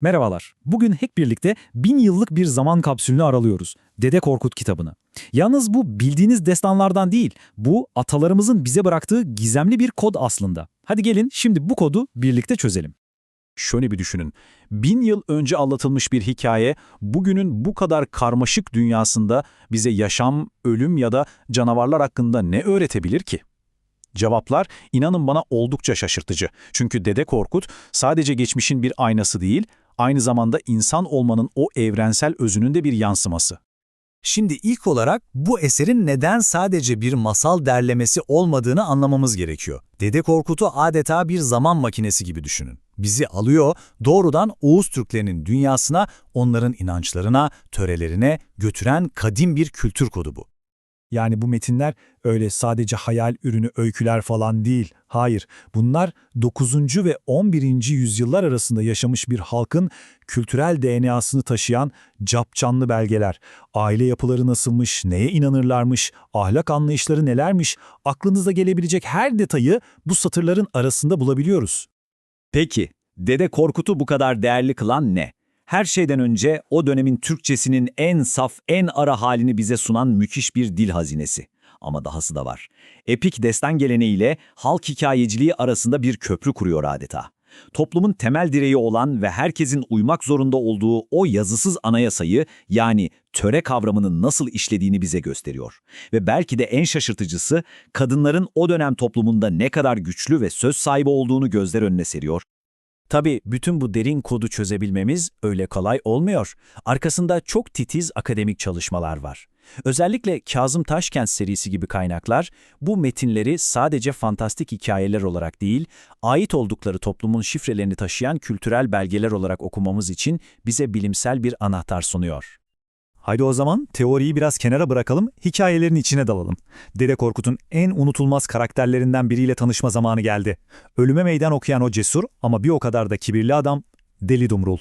Merhabalar. Bugün hep birlikte bin yıllık bir zaman kapsülünü aralıyoruz. Dede Korkut kitabını. Yalnız bu bildiğiniz destanlardan değil, bu atalarımızın bize bıraktığı gizemli bir kod aslında. Hadi gelin şimdi bu kodu birlikte çözelim. Şöyle bir düşünün. Bin yıl önce anlatılmış bir hikaye, bugünün bu kadar karmaşık dünyasında bize yaşam, ölüm ya da canavarlar hakkında ne öğretebilir ki? Cevaplar inanın bana oldukça şaşırtıcı. Çünkü Dede Korkut sadece geçmişin bir aynası değil, aynı zamanda insan olmanın o evrensel özünün de bir yansıması. Şimdi ilk olarak bu eserin neden sadece bir masal derlemesi olmadığını anlamamız gerekiyor. Dede Korkut'u adeta bir zaman makinesi gibi düşünün. Bizi alıyor, doğrudan Oğuz Türklerinin dünyasına, onların inançlarına, törelerine götüren kadim bir kültür kodu bu. Yani bu metinler öyle sadece hayal ürünü öyküler falan değil. Hayır, bunlar 9. ve 11. yüzyıllar arasında yaşamış bir halkın kültürel DNA'sını taşıyan capcanlı belgeler. Aile yapıları nasılmış, neye inanırlarmış, ahlak anlayışları nelermiş, aklınıza gelebilecek her detayı bu satırların arasında bulabiliyoruz. Peki, Dede Korkut'u bu kadar değerli kılan ne? Her şeyden önce o dönemin Türkçesinin en saf, en ara halini bize sunan müthiş bir dil hazinesi. Ama dahası da var. Epik destan geleneğiyle halk hikayeciliği arasında bir köprü kuruyor adeta. Toplumun temel direği olan ve herkesin uymak zorunda olduğu o yazısız anayasayı yani töre kavramının nasıl işlediğini bize gösteriyor. Ve belki de en şaşırtıcısı kadınların o dönem toplumunda ne kadar güçlü ve söz sahibi olduğunu gözler önüne seriyor. Tabii bütün bu derin kodu çözebilmemiz öyle kolay olmuyor. Arkasında çok titiz akademik çalışmalar var. Özellikle Kazım Taşkent serisi gibi kaynaklar bu metinleri sadece fantastik hikayeler olarak değil, ait oldukları toplumun şifrelerini taşıyan kültürel belgeler olarak okumamız için bize bilimsel bir anahtar sunuyor. Haydi o zaman teoriyi biraz kenara bırakalım, hikayelerin içine dalalım. Dede Korkut'un en unutulmaz karakterlerinden biriyle tanışma zamanı geldi. Ölüme meydan okuyan o cesur ama bir o kadar da kibirli adam Deli Dumrul.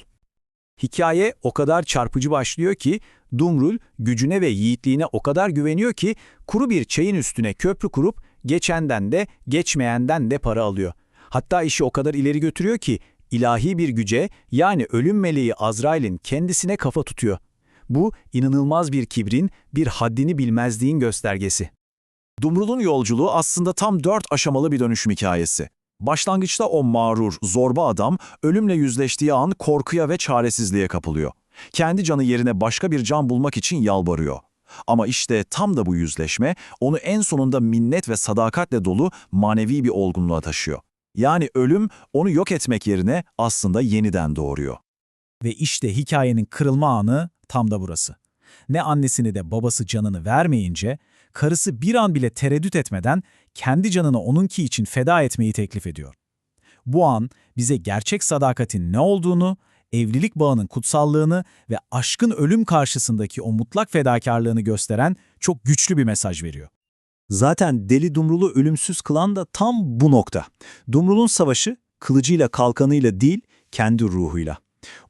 Hikaye o kadar çarpıcı başlıyor ki Dumrul gücüne ve yiğitliğine o kadar güveniyor ki kuru bir çayın üstüne köprü kurup geçenden de geçmeyenden de para alıyor. Hatta işi o kadar ileri götürüyor ki ilahi bir güce yani ölüm meleği Azrail'in kendisine kafa tutuyor. Bu inanılmaz bir kibrin, bir haddini bilmezliğin göstergesi. Dumrul'un yolculuğu aslında tam dört aşamalı bir dönüşüm hikayesi. Başlangıçta o mağrur, zorba adam ölümle yüzleştiği an korkuya ve çaresizliğe kapılıyor. Kendi canı yerine başka bir can bulmak için yalvarıyor. Ama işte tam da bu yüzleşme onu en sonunda minnet ve sadakatle dolu manevi bir olgunluğa taşıyor. Yani ölüm onu yok etmek yerine aslında yeniden doğuruyor. Ve işte hikayenin kırılma anı tam da burası. Ne annesini de babası canını vermeyince, karısı bir an bile tereddüt etmeden kendi canını onunki için feda etmeyi teklif ediyor. Bu an bize gerçek sadakatin ne olduğunu, evlilik bağının kutsallığını ve aşkın ölüm karşısındaki o mutlak fedakarlığını gösteren çok güçlü bir mesaj veriyor. Zaten Deli Dumrul'u ölümsüz kılan da tam bu nokta. Dumrul'un savaşı kılıcıyla kalkanıyla değil, kendi ruhuyla.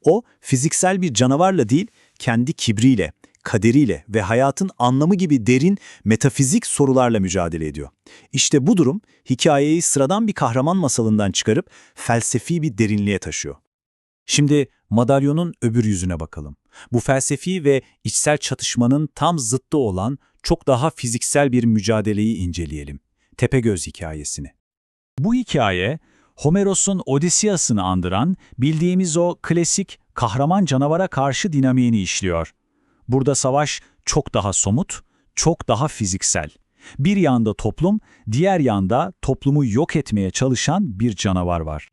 O fiziksel bir canavarla değil, kendi kibriyle, kaderiyle ve hayatın anlamı gibi derin metafizik sorularla mücadele ediyor. İşte bu durum hikayeyi sıradan bir kahraman masalından çıkarıp felsefi bir derinliğe taşıyor. Şimdi madalyonun öbür yüzüne bakalım. Bu felsefi ve içsel çatışmanın tam zıttı olan çok daha fiziksel bir mücadeleyi inceleyelim. Tepegöz hikayesini. Bu hikaye, Homeros'un Odysseus'ını andıran bildiğimiz o klasik kahraman canavara karşı dinamiğini işliyor. Burada savaş çok daha somut, çok daha fiziksel. Bir yanda toplum, diğer yanda toplumu yok etmeye çalışan bir canavar var.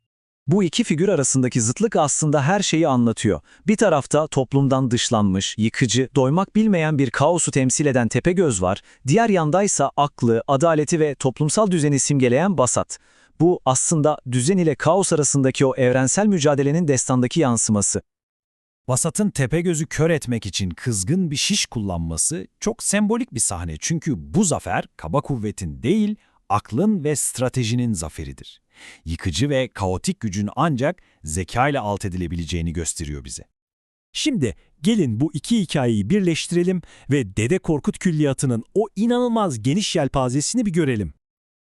Bu iki figür arasındaki zıtlık aslında her şeyi anlatıyor. Bir tarafta toplumdan dışlanmış, yıkıcı, doymak bilmeyen bir kaosu temsil eden Tepegöz var, diğer yandaysa aklı, adaleti ve toplumsal düzeni simgeleyen Basat. Bu aslında düzen ile kaos arasındaki o evrensel mücadelenin destandaki yansıması. Vasat'ın Tepegöz'ü kör etmek için kızgın bir şiş kullanması çok sembolik bir sahne çünkü bu zafer kaba kuvvetin değil, aklın ve stratejinin zaferidir. Yıkıcı ve kaotik gücün ancak zeka ile alt edilebileceğini gösteriyor bize. Şimdi gelin bu iki hikayeyi birleştirelim ve Dede Korkut külliyatının o inanılmaz geniş yelpazesini bir görelim.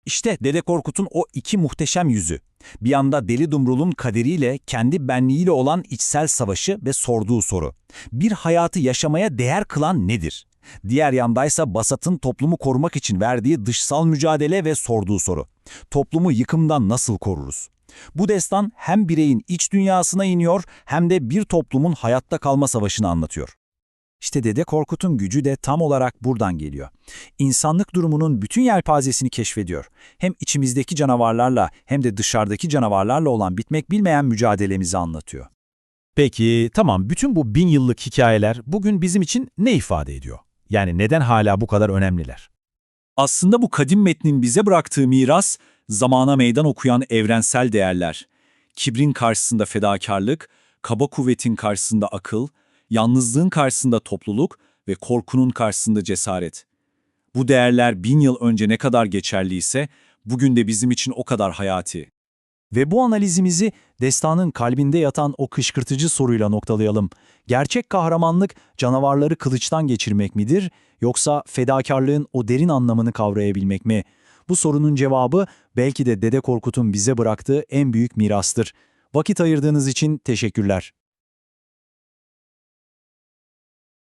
İşte Dede Korkut'un o iki muhteşem yüzü. Bir yanda Deli Dumrul'un kaderiyle, kendi benliğiyle olan içsel savaşı ve sorduğu soru. Bir hayatı yaşamaya değer kılan nedir? Diğer yandaysa Basat'ın toplumu korumak için verdiği dışsal mücadele ve sorduğu soru. Toplumu yıkımdan nasıl koruruz? Bu destan hem bireyin iç dünyasına iniyor hem de bir toplumun hayatta kalma savaşını anlatıyor. İşte Dede Korkut'un gücü de tam olarak buradan geliyor. İnsanlık durumunun bütün yelpazesini keşfediyor. Hem içimizdeki canavarlarla hem de dışarıdaki canavarlarla olan bitmek bilmeyen mücadelemizi anlatıyor. Peki tamam bütün bu bin yıllık hikayeler bugün bizim için ne ifade ediyor? Yani neden hala bu kadar önemliler? Aslında bu kadim metnin bize bıraktığı miras, zamana meydan okuyan evrensel değerler. Kibrin karşısında fedakarlık, kaba kuvvetin karşısında akıl, yalnızlığın karşısında topluluk ve korkunun karşısında cesaret. Bu değerler bin yıl önce ne kadar geçerliyse, bugün de bizim için o kadar hayati. Ve bu analizimizi destanın kalbinde yatan o kışkırtıcı soruyla noktalayalım. Gerçek kahramanlık canavarları kılıçtan geçirmek midir yoksa fedakarlığın o derin anlamını kavrayabilmek mi? Bu sorunun cevabı belki de Dede Korkut'un bize bıraktığı en büyük mirastır. Vakit ayırdığınız için teşekkürler.